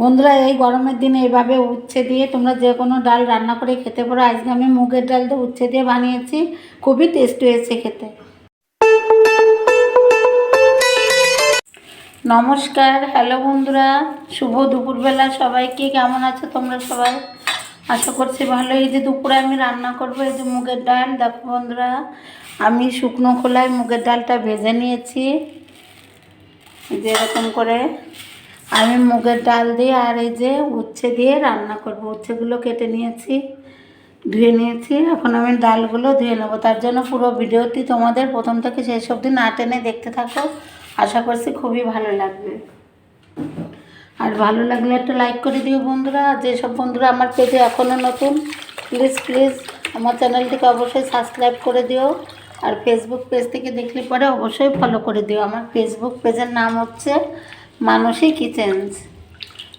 বন্ধুরা, এই গরমের দিনে এইভাবে উচ্ছে দিয়ে তোমরা যে কোনো ডাল রান্না করে খেতে পারো। আজকে আমি মুগের ডাল দিয়ে উচ্ছে দিয়ে বানিয়েছি। খুবই টেস্ট হয়েছে খেতে। নমস্কার হ্যালো বন্ধুরা, শুভ দুপুরবেলা সবাইকে। কেমন আছো তোমরা সবাই? আশা করছি ভালো। এই যে দুপুরে আমি রান্না করব, এই যে মুগের ডাল। দেখো বন্ধুরা, আমি শুকনো খোলায় মুগের ডালটা ভেজে নিয়েছি। যে এরকম করে আমি মুগের ডাল দিয়ে আর এই যে উচ্ছে দিয়ে রান্না করব। উচ্ছেগুলো কেটে নিয়েছি, ধুয়ে নিয়েছি। এখন আমি ডালগুলো ধুয়ে নেব। তার জন্য পুরো ভিডিওটি তোমাদের প্রথম থেকে শেষ অবধি না টেনে দেখতে থাকো। আশা করছি খুবই ভালো লাগবে। আর ভালো লাগলে একটা লাইক করে দিও বন্ধুরা। যেসব বন্ধুরা আমার পেজে এখনও নতুন প্লিজ প্লিজ আমার চ্যানেলটিকে অবশ্যই সাবস্ক্রাইব করে দিও। আর ফেসবুক পেজ থেকে দেখলে পরে অবশ্যই ফলো করে দিও। আমার ফেসবুক পেজের নাম হচ্ছে মানসী কিচেন্স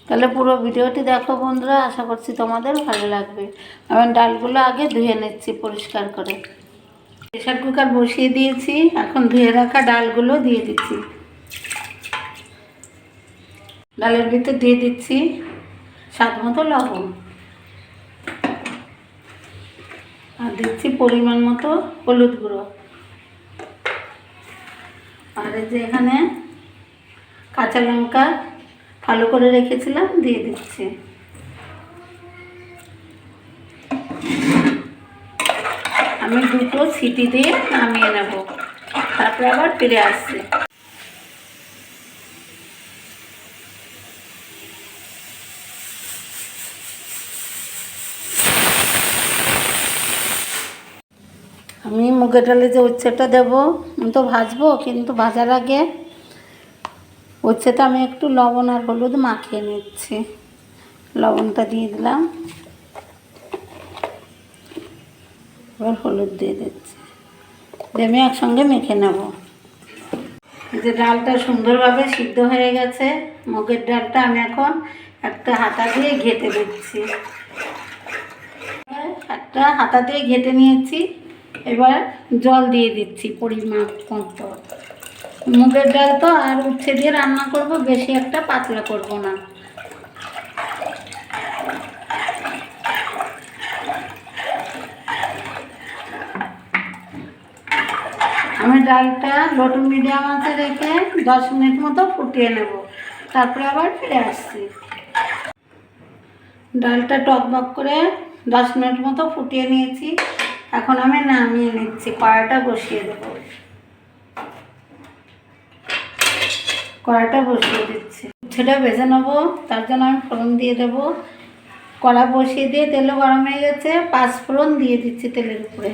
তাহলে পুরো ভিডিওটি দেখো বন্ধুরা, আশা করছি তোমাদের ভালো লাগবে। আমি ডালগুলো আগে ধুয়ে নিচ্ছি পরিষ্কার করে। প্রেশার কুকার বসিয়ে দিয়েছি, এখন ধুয়ে রাখা ডালগুলো দিয়ে দিচ্ছি। ডালের ভিতর দিয়ে দিচ্ছি স্বাদ মতো লবণ। আর দিচ্ছি পরিমাণ মতো হলুদ গুঁড়ো। আর এই যে এখানে কাঁচা লঙ্কা ভালো করে রেখেছিলাম, দিয়ে দিচ্ছি। আমি দুটো সিটি দিয়ে নামিয়ে নেব। তারপরে আবার ফিরে আসছি। আমি মুগের ডালে যে উচ্ছেটা দেবো, আমি তো ভাজবো, কিন্তু ভাজার আগে উচ্ছেটা আমি একটু লবণ আর হলুদ মাখিয়ে নিচ্ছি। লবণটা দিয়ে দিলাম। এবার হলুদ দিয়ে দিচ্ছি। দিয়ে আমি একসঙ্গে মেখে নেব। যে ডালটা সুন্দরভাবে সিদ্ধ হয়ে গেছে। মুগের ডালটা আমি এখন একটা হাতা দিয়ে ঘেটে দিচ্ছি। একটা হাতা দিয়ে ঘেটে নিয়েছি। এবার জল দিয়ে দিচ্ছি পরিমাপ মতো। মুগের ডাল তো, আর উচ্ছে দিয়ে রান্না করব, বেশি একটা পাতলা করব না। আমি ডালটা লোটো মিডিয়াম আছে রেখে দশ মিনিট মতো ফুটিয়ে নেব। তারপরে আবার ফিরে আসছি। ডালটা টক টকবক করে দশ মিনিট মতো ফুটিয়ে নিয়েছি। এখন আমি নামিয়ে নিচ্ছি কড়াটা বসিয়ে দেবো। কড়াটা বসিয়ে দিচ্ছি। সেটা ভেজে নেব, তার জন্য আমি ফোড়ন দিয়ে দেবো। কড়া বসিয়ে দিয়ে তেলও গরম হয়ে গেছে, পাঁচ ফোড়ন দিয়ে দিচ্ছি তেলের উপরে।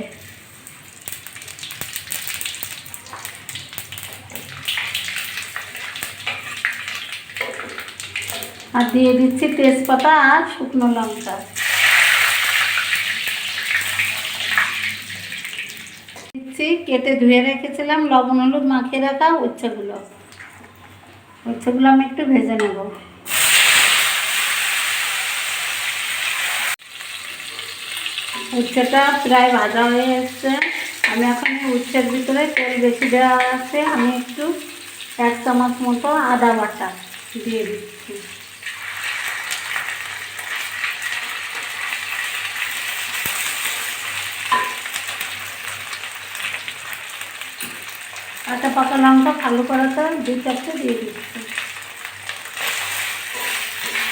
আর দিয়ে দিচ্ছি তেজপাতা আর শুকনো লঙ্কা। দিচ্ছি, কেটে ধুয়ে রেখেছিলাম, লবণ হলুদ মাখিয়ে রাখা উচ্ছেগুলো। উচ্ছেগুলো আমি একটু ভেজে নেব। উচ্ছেটা প্রায় ভাজা হয়ে এসছে। আমি এখন উচ্ছের ভিতরে তেল বেশি দেওয়া আছে। আমি একটু এক চামচ মতো আদা বাটা দিয়ে দিচ্ছি। একটা পাকা লঙ্কা ভালো করাতে দুই চারটে দিয়ে দিচ্ছি।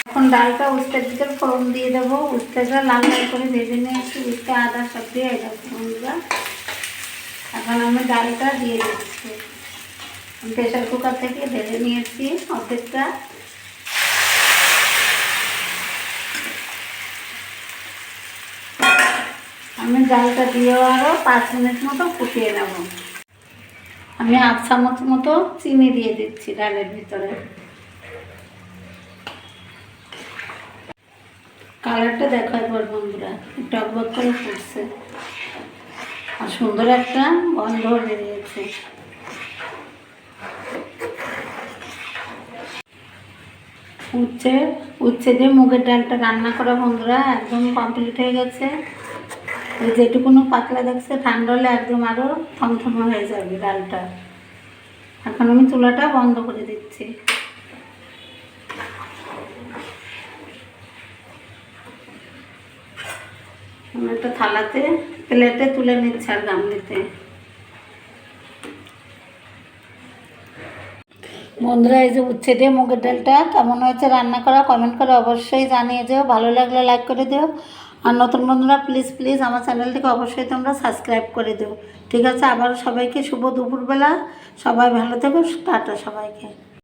এখন ডালটা উস্তের ভিতরে ফোড়ন দিয়ে দেবো। উস্তেটা লাল লাল করে ভেজে নিয়েছি। উস্তে আদা সব দিয়ে এটা ফোড়নটা এখন আমি ডালটা দিয়ে দিচ্ছি। প্রেশার কুকার থেকে ভেজে নিয়েছি অর্ধেকটা। আমি ডালটা দিয়েও আরও পাঁচ মিনিট মতো ফুটিয়ে নেব। আমি আধ চামচ মতো চিনি দিয়ে দিচ্ছি ডালের ভিতরে। কালারটা দেখো একবার বন্ধুরা টকবক করে ফুটছে। আর সুন্দর একটা গন্ধ বেরিয়েছে। উচ্ছে উচ্ছে দিয়ে মুগের ডালটা রান্না করা বন্ধুরা একদম কমপ্লিট হয়ে গেছে। যেটুকু পাতলা দেখছে, ঠান্ডা হলে একদম আরও থমথম হয়ে যাবে ডালটা। এখন আমি চুলাটা বন্ধ করে দিচ্ছি। একটা থালাতে, প্লেটে তুলে নিচ্ছে আর গামলিতে বন্ধুরা, এই যে উচ্ছে দিয়ে মুগের ডালটা কেমন হয়েছে, রান্না করা কমেন্ট করে অবশ্যই জানিয়ে দিও। ভালো লাগলে লাইক করে দিও। আর নতুন বন্ধুরা প্লিজ প্লিজ আমার চ্যানেলটিকে অবশ্যই তোমরা সাবস্ক্রাইব করে দিও। ঠিক আছে? আবার সবাইকে শুভ দুপুরবেলা। সবাই ভালো থেকো, টাটা সবাইকে।